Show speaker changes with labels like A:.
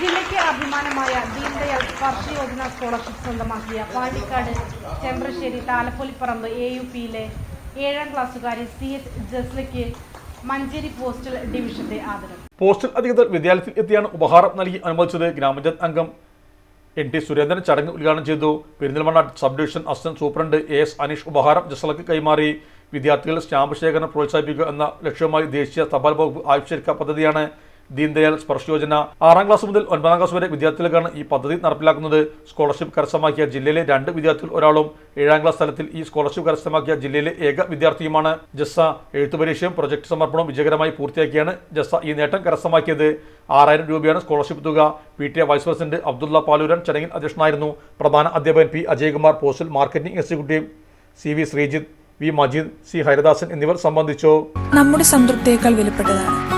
A: ജില്ലയ്ക്ക് അഭിമാനമായ ദീൻദയാൽ സ്പർശ് യോജന സ്കോളർഷിപ്പ് സ്വന്തമാക്കിയ പാണ്ടിക്കാട് ചെമ്പ്രശ്ശേരി താലപ്പൊലിപ്പറമ്പ് എ യു പിയിലെ ഏഴാം ക്ലാസ്സുകാരി സി എച്ച് ജസ്ലയ്ക്ക് മഞ്ചേരി പോസ്റ്റൽ ഡിവിഷന്റെ ആദരം.
B: പോസ്റ്റൽ അധികൃതർ വിദ്യാലയത്തിൽ എത്തിയാണ് ഉപഹാരം നൽകി അനുവദിച്ചത് ഗ്രാമപഞ്ചായത്ത് അംഗം എൻ ടി സുരേന്ദ്രൻ. ചടങ്ങ് ഉദ്ഘാടനം ചെയ്തു. Perinthalmanna sub division assistant superintendent A S Aneesh ഉപഹാരം ജസ്ലക്ക് കൈമാറി. വിദ്യാർത്ഥികൾ സ്റ്റാമ്പ് ശേഖരണം പ്രോത്സാഹിപ്പിക്കുക എന്ന ലക്ഷ്യവുമായി ദേശീയ തപാൽ വകുപ്പ് ആവിഷ്കരിച്ച പദ്ധതിയാണ് ദീൻദയാൽ സ്പർശ് യോജന ആറാം ക്ലാസ് മുതൽ ഒൻപതാം ക്ലാസ് വരെ വിദ്യാർത്ഥികൾക്കാണ് ഈ പദ്ധതി നടപ്പിലാക്കുന്നത്. സ്കോളർഷിപ്പ് കരസ്ഥമാക്കിയ ജില്ലയിലെ രണ്ട് വിദ്യാർത്ഥികൾ ഒരാളും ഏഴാം ക്ലാസ് തലത്തിൽ ഈ സ്കോളർഷിപ്പ് കരസ്ഥമാക്കിയ ജില്ലയിലെ ഏക വിദ്യാർത്ഥിയുമാണ് ജസ്സ. എഴുത്തുപരീക്ഷയും പ്രൊജക്ട് സമർപ്പണവും വിജയകരമായി പൂർത്തിയാക്കിയാണ് ജസ്സ ഈ നേട്ടം കരസ്ഥമാക്കിയത്. ആറായിരം രൂപയാണ് സ്കോളർഷിപ്പ് തുക. P T A vice president Abdulla Palooran ചടങ്ങിൽ അധ്യക്ഷനായിരുന്നു. പ്രധാന അധ്യാപകൻ P Ajayakumar postal marketing executive C V Sreejith V Majeed C Haridasan എന്നിവർ സംബന്ധിച്ചു.
C: നമ്മുടെ സംതൃപ്തിയേക്കാൾ വിലപ്പെട്ടതാണ്.